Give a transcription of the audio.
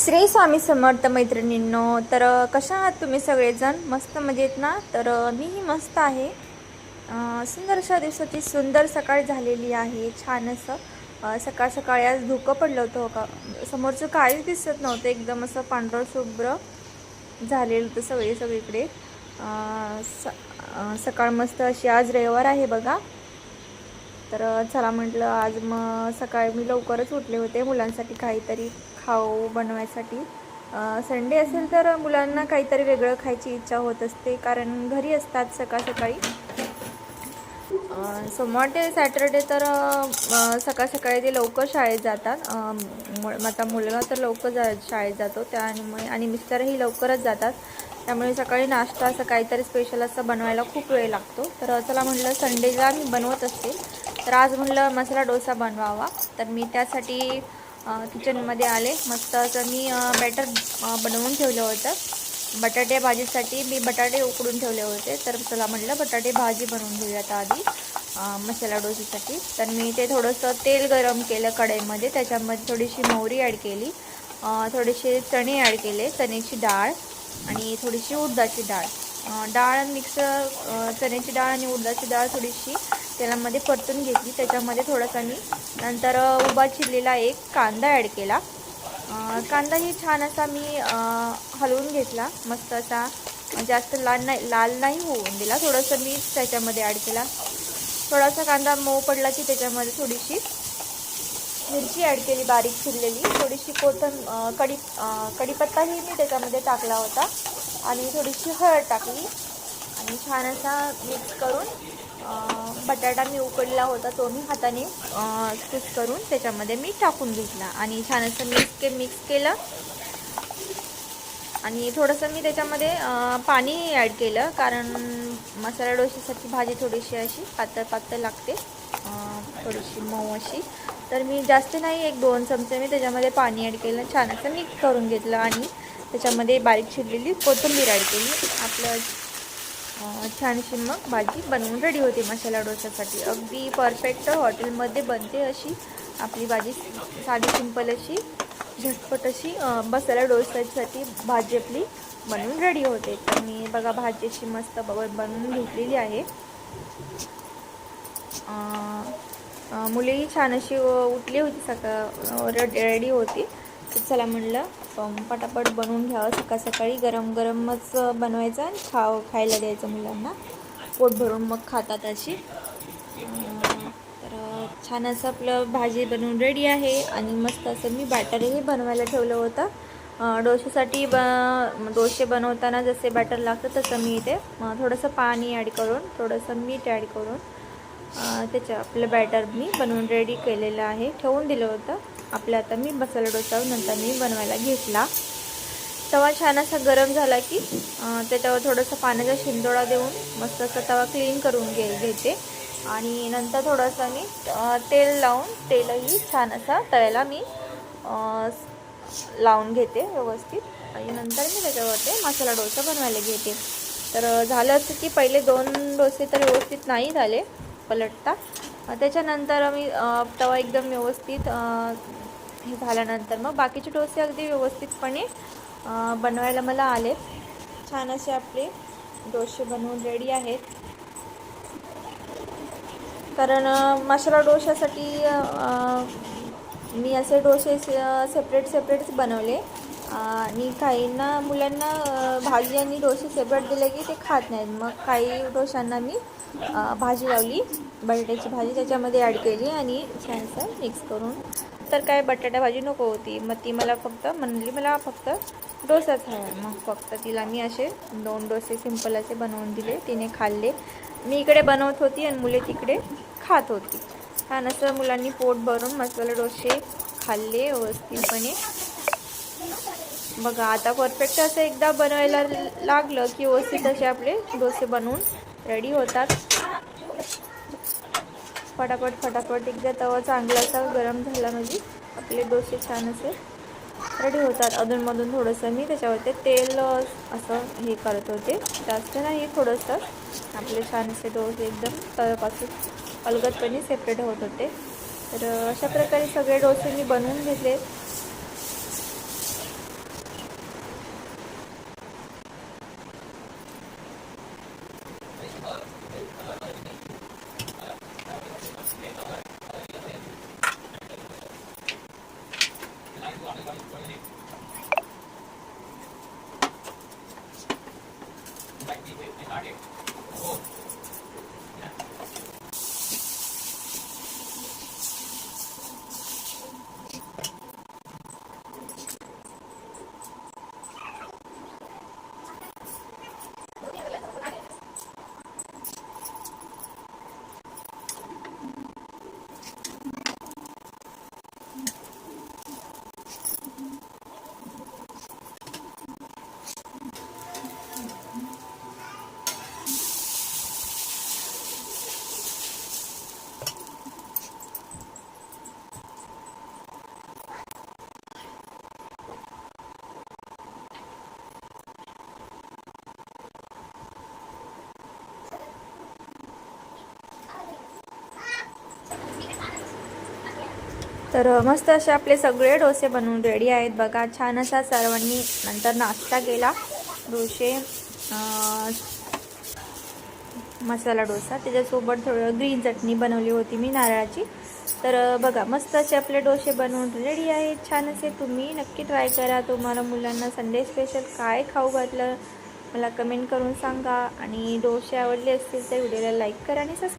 श्री स्वामी समर्थ मैत्रिणींनो तर कशा आहात तुम्ही सगळेजण? मस्त मजेत ना? तर मीही मस्त आहे. सुंदर अशा दिवसाची सुंदर सकाळ झालेली आहे छान असं सकाळ सकाळी आज धुकं पडलं होतं हो का? समोरचं काहीच दिसत नव्हतं एकदम असं पांढरं शुभ्र झालेलं होतं सगळे सगळीकडे. स सकाळ मस्त अशी आज रविवार आहे बघा. तर चला म्हटलं आज मग सकाळी मी लवकरच उठले होते मुलांसाठी काहीतरी खाऊ बनवायसाठी. संडे असेल तर मुलांना काहीतरी वेगळं खायची इच्छा होत असते कारण घरी असतात सकाळ सकाळी. सोमवार ते सॅटरडे तर सकाळ सकाळी ते लवकर शाळेत जातात. माझा मुलगा तर लवकर जा शाळेत जातो त्यामुळे आणि मिस्टरही लवकरच जातात. त्यामुळे सकाळी नाश्ता असं काहीतरी स्पेशल असं बनवायला खूप वेळ लागतो. तर चला म्हटलं संडेला मी बनवत असते. तर आज म्हणलं मसाला डोसा बनवावा. तर मी त्यासाठी किचनमध्ये आले. मस्त असं मी बॅटर बनवून ठेवलं होतं. बटाटे भाजीसाठी मी बटाटे उकडून ठेवले होते. तर चला म्हटलं बटाटे भाजी बनवून घेऊयात आधी मसाला डोसेसाठी. तर मी ते थोडंसं तेल गरम केलं कढईमध्ये. त्याच्यामध्ये थोडीशी मोहरी ॲड केली. थोडेसे चणे ॲड केले. चण्याची डाळ आणि थोडीशी उडदाची डाळ. डाळ मिक्स चण्याची डाळ आणि उडदाची डाळ थोडीशी तेलामध्ये परतून घेतली. त्याच्यामध्ये थोडासा मी नंतर उभा चिरलेला एक कांदा ॲड केला. कांदाही छान असा मी हलवून घेतला. मस्त असा जास्त लाल नाही लाल नाही होऊन दिला. थोडंसं मी त्याच्यामध्ये ॲड केला. थोडासा कांदा मऊ पडला की त्याच्यामध्ये थोडीशी मिरची ॲड केली बारीक चिरलेली. थोडीशी कोथं कडी कढी कढीपत्ताही मी त्याच्यामध्ये टाकला होता. आणि थोडीशी हळद टाकली. आणि छान असा मिक्स करून बटाटा मी उकडला होता तो मी हाताने कुस करून त्याच्यामध्ये मी टाकून घेतला. आणि छान असं मिक्स के मिक्स केलं. आणि थोडंसं मी त्याच्यामध्ये पाणी ॲड केलं कारण मसाला डोशासाठी भाजी थोडीशी अशी पातळ पातळ लागते. थोडीशी मऊ अशी. तर मी जास्त नाही एक दोन चमचे मी त्याच्यामध्ये पाणी ॲड केलं. छान असं मिक्स करून घेतलं आणि त्याच्यामध्ये बारीक चिरलेली कोथिंबीर ॲड केली. आपलं छानशी मग भाजी बनवून रेडी होते मसाला डोशासाठी अगदी परफेक्ट हॉटेलमध्ये बनते अशी आपली भाजी. साधी सिंपल अशी झटपट अशी मसाला डोशासाठी भाजी आपली बनवून रेडी होते. तर मी बघा भाजी अशी मस्त ब बनवून घेतलेली आहे. मुलेही छान अशी उठली होती सकाळ रेडी होती. चला म्हणलं पटापट बनवून घ्यावं. सकाळ सकाळी गरम गरमच बनवायचं आणि खाव खायला द्यायचं मुलांना. पोट भरून मग खातात अशी. तर छान असं आपलं भाजी बनवून रेडी आहे. आणि मस्त असं मी बॅटरही बनवायला ठेवलं होतं. अं, डोशासाठी ब डोसे बनवताना जसे बॅटर लागतं तसं मी इथे थोडंसं पाणी ॲड करून थोडंसं मीठ ॲड करून त्याच्या त्याचं आपलं बॅटर मी बनवून रेडी केलेलं आहे. ठेवून दिलं होतं. आपल्या आता मी मसाला डोसा नंतर मी बनवायला घेतला. तवा छान असा गरम झाला की त्याच्यावर थोडंसं पाण्याचा शिंदोडा देऊन मस्त असा तवा क्लीन करून घे घेते. आणि नंतर थोडंसं मी तेल लावून तेलही छान असा तव्याला मी लावून घेते व्यवस्थित. आणि नंतर मी त्याच्यावर ते मसाला डोसा बनवायला घेते. तर झालं असं की पहिले दोन डोसे तर व्यवस्थित नाही झाले पलटता. त्याच्यानंतर मी तवा एकदम व्यवस्थित हे झाल्यानंतर मग बाकीचे डोसे अगदी व्यवस्थितपणे बनवायला मला आले. छान असे आपले डोसे बनवून रेडी आहेत. कारण मसाला डोशासाठी मी असे डोसे सेपरेट सेपरेटच बनवले. आणि काहींना मुलांना भाजी आणि डोसे सेपरेट दिले की ते खात नाहीत. मग काही डोशांना मी भाजी लावली बटाट्याची भाजी त्याच्यामध्ये ॲड केली आणि छानसं मिक्स करून. तर काय बटाटा भाजी नको होती. मग ती मला फक्त म्हणली मला फक्त डोसाच हवा मग फक्त तिला मी असे दोन डोसे सिंपल असे बनवून दिले. तिने खाल्ले. मी इकडे बनवत होती आणि मुले तिकडे खात होती. छान असं मुलांनी पोट भरून मसाला डोसे खाल्ले व्यवस्थितपणे. बघा आता परफेक्ट असं एकदा बनवायला लागलं की व्यवस्थित असे आपले डोसे बनवून रेडी होतात. फटाफट फटाफट एकदा तवा चांगला असा गरम झाला म्हणजे आपले डोसे छान असे रेडी होतात. अधूनमधून थोडंसं मी त्याच्यावरती तेल असं हे करत होते. जास्त नाही थोडंसं. आपले छान असे डोसे एकदम तव्यापासून अलगदपणे सेपरेट होत होते. तर अशा प्रकारे सगळे डोसे मी बनवून घेतले. तर मस्त असे आपले सगळे डोसे बनवून रेडी आहेत. बघा छान असा सर्वांनी नंतर नाश्ता केला. डोसे मसाला डोसा. त्याच्यासोबत थोडं ग्रीन चटणी बनवली होती मी नारळाची. तर बघा मस्त असे आपले डोसे बनवून रेडी आहेत. छान असे तुम्ही नक्की ट्राय करा. तुम्हाला मुलांना संडे स्पेशल काय खाऊ घातलं मला कमेंट करून सांगा. आणि डोसे आवडले असतील तर व्हिडिओला लाईक करा आणि सबस्क्राईब